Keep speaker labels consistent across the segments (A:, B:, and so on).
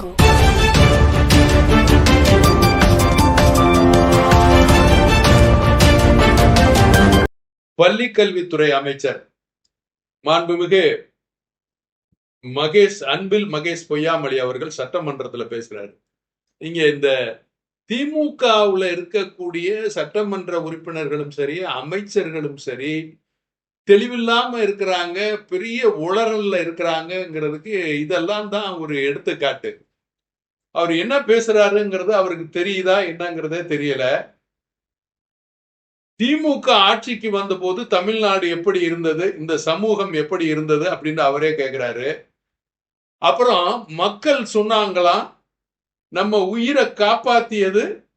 A: Jungle. பள்ளி கல்வித்துறை அமைச்சர் மாண்புமிகு மகேஷ் அன்பில் மகேஷ் பொய்யாமொழி அவர்கள் சட்டமன்றத்துல பேசுறாரு இங்க இந்த திமுகவுல இருக்கக்கூடிய சட்டமன்ற உறுப்பினர்களும் சரி அமைச்சர்களும் சரி தெளிவில்லாம இருக்கிறாங்க பெரிய உளறல்ல இருக்கிறாங்கங்கிறதுக்கு இதெல்லாம் தான் ஒரு எடுத்துக்காட்டு அவர் என்ன பேசுறாருங்கிறது அவருக்கு தெரியுதா என்னங்கிறதே தெரியல. திமுக ஆட்சிக்கு வந்தபோது தமிழ்நாடு எப்படி இருந்தது இந்த சமூகம் எப்படி இருந்தது அப்படின்னு அவரே கேட்கிறாரு அப்புறம் மக்கள் சொன்னாங்களாம் நம்ம உயிரை காப்பாத்தியது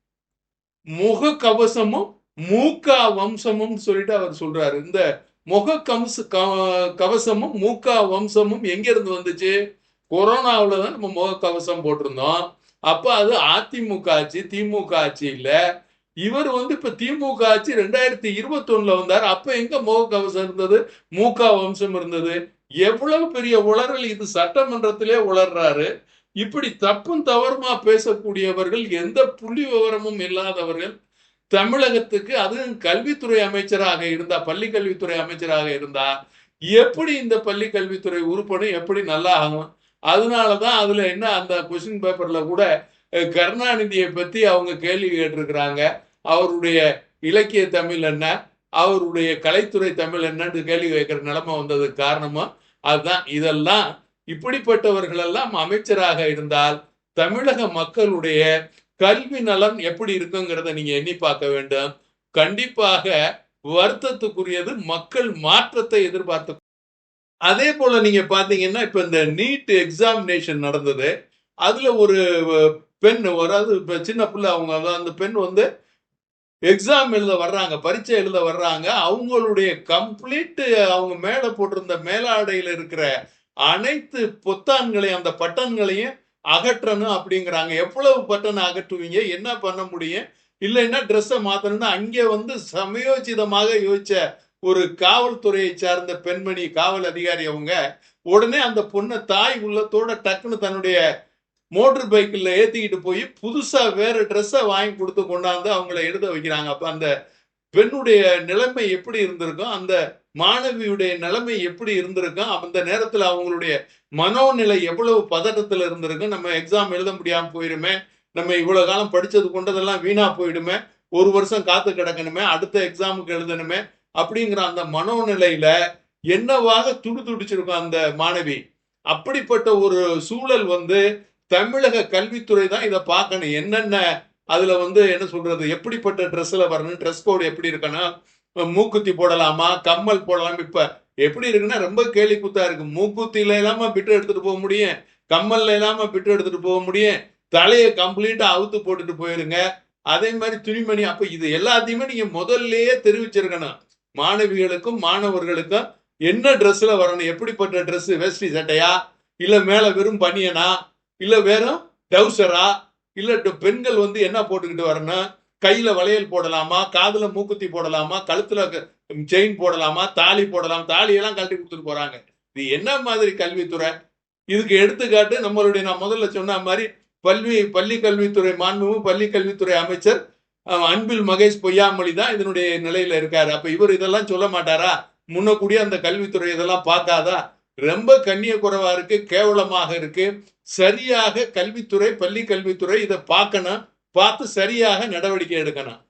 A: முக கவசமும் மூக்கா வம்சமும் சொல்லிட்டு அவர் சொல்றாரு. இந்த முக கம்ச க- கவசமும் மூக்கா வம்சமும் எங்க இருந்து வந்துச்சு? கொரோனாவுல தான் நம்ம முகக்கவசம் போட்டிருந்தோம். அப்ப அது அதிமுக ஆட்சி திமுக ஆட்சி இல்லை. இவர் வந்து இப்போ திமுக ஆட்சி ரெண்டாயிரத்தி இருபத்தொன்னுல வந்தார். அப்ப எங்க முக கவசம் இருந்தது மூக்கா வம்சம் இருந்தது. எவ்வளவு பெரிய உளறல் இது சட்டமன்றத்திலே உளர்றாரு. இப்படி தப்பும் தவறுமா பேசக்கூடியவர்கள் எந்த புள்ளி விவரமும் இல்லாதவர்கள் தமிழகத்துக்கு அதுவும் கல்வித்துறை அமைச்சராக இருந்தா பள்ளி கல்வித்துறை அமைச்சராக இருந்தா எப்படி இந்த பள்ளி கல்வித்துறை உறுப்பினர் எப்படி நல்லா ஆகும்? அதனால தான் அதில் என்ன அந்த கொஸ்டின் பேப்பரில் கூட கருணாநிதியை பற்றி அவங்க கேள்வி கேட்டிருக்கிறாங்க. அவருடைய இலக்கிய தமிழ் என்ன? அவருடைய கலைத்துறை தமிழ் என்னன்னு கேள்வி கேட்குற நிலைமை வந்ததுக்கு காரணமும் அதுதான். இதெல்லாம் இப்படிப்பட்டவர்களெல்லாம் அமைச்சராக இருந்தால் தமிழக மக்களுடைய கல்வி நலம் எப்படி இருக்குங்கிறத நீங்கள் எண்ணி பார்க்க வேண்டும். கண்டிப்பாக வருத்தத்துக்குரியது மக்கள் மாற்றத்தை எதிர்பார்த்து அதே போல நீங்க பாத்தீங்கன்னா இப்ப இந்த நீட் எக்ஸாமினேஷன் நடந்தது. அதுல ஒரு பெண் வராது இப்ப சின்ன பிள்ளை அவங்க அந்த பெண் வந்து எக்ஸாம் எழுத வர்றாங்க பரீட்சை எழுத வர்றாங்க. அவங்களுடைய கம்ப்ளீட் அவங்க மேலே போட்டிருந்த மேலாடையில் இருக்கிற அனைத்து பொத்தான்களையும் அந்த பட்டன்களையும் அகற்றணும் அப்படிங்கிறாங்க. எவ்வளவு பட்டன் அகற்றுவீங்க? என்ன பண்ண முடியும்? இல்லைன்னா ட்ரெஸ்ஸை மாற்றணும்னா அங்கே வந்து சமயோச்சிதமாக யோசிச்ச ஒரு காவல்துறையை சார்ந்த பெண்மணி காவல் அதிகாரி அவங்க உடனே அந்த பொண்ணை தாய் உள்ளத்தோட டக்குன்னு தன்னுடைய மோட்டர் பைக்கில் ஏற்றிக்கிட்டு போய் புதுசாக வேற ட்ரெஸ்ஸை வாங்கி கொடுத்து கொண்டாந்து அவங்கள எழுத வைக்கிறாங்க. அப்போ அந்த பெண்ணுடைய நிலைமை எப்படி இருந்திருக்கும்? அந்த மாணவியுடைய நிலைமை எப்படி இருந்திருக்கும்? அந்த நேரத்தில் அவங்களுடைய மனோநிலை எவ்வளவு பதட்டத்தில் இருந்திருக்கும்? நம்ம எக்ஸாம் எழுத முடியாமல் போயிடுமே நம்ம இவ்வளோ காலம் படித்தது கொண்டதெல்லாம் வீணாக போயிடுமே. ஒரு வருஷம் காத்து கிடக்கணுமே. அடுத்த எக்ஸாமுக்கு எழுதணுமே. அப்படிங்கிற அந்த மனோநிலையில என்னவாக துடி துடிச்சிருக்கும் அந்த மாணவி? அப்படிப்பட்ட ஒரு சூழல் வந்து தமிழக கல்வித்துறை தான் இதை பார்க்கணும். என்னென்ன அதுல வந்து என்ன சொல்றது? எப்படிப்பட்ட ட்ரெஸ்ல வரணும்? ட்ரெஸ் கோடு எப்படி இருக்கணும்? மூக்குத்தி போடலாமா? கம்மல் போடலாம்? இப்ப எப்படி இருக்குன்னா ரொம்ப கேலி குத்தா இருக்கு. மூக்குத்தில இல்லாம பிட்டு எடுத்துட்டு போக முடியும். கம்மல்ல இல்லாம பிட்டு எடுத்துட்டு போக முடியும். தலையை கம்ப்ளீட்டா அவுத்து போட்டுட்டு போயிருங்க. அதே மாதிரி துணிமணி அப்ப இது எல்லாத்தையுமே நீங்க முதல்லயே தெரிவிச்சிருக்கணும். மாணவிகளுக்கும் மாணவர்களுக்கும் என்ன ட்ரெஸ்ல வரணும்? எப்படிப்பட்ட ட்ரெஸ் வேஷ்டி சட்டையா? இல்ல மேல வெறும் பனியனா? இல்ல வெறும் டவுசரா இல்ல ட- பெண்கள் வந்து என்ன போட்டுக்கிட்டு வரணும்? கையில வளையல் போடலாமா? காதுல மூக்குத்தி போடலாமா? கழுத்துல செயின் போடலாமா? தாலி போடலாம். தாலியெல்லாம் கழட்டி கொடுத்துட்டு போறாங்க. இது என்ன மாதிரி கல்வித்துறை? இதுக்கு எடுத்துக்காட்டு நம்மளுடைய நான் முதல்ல சொன்ன மாதிரி பள்ளி பள்ளி கல்வித்துறை மாண்புமிகு பள்ளி கல்வித்துறை அமைச்சர் அன்பில் மகேஷ் பொய்யாமொழி தான் இதனுடைய நிலையில இருக்காரு. அப்ப இவர் இதெல்லாம் சொல்ல மாட்டாரா? முன்னக்கூடிய அந்த கல்வித்துறை இதெல்லாம் பார்க்காதா? ரொம்ப கண்ணிய குறைவா இருக்கு கேவலமாக இருக்கு. சரியாக கல்வித்துறை பள்ளி கல்வித்துறை இதை பார்க்கணும். பார்த்து சரியாக நடவடிக்கை எடுக்கணும்.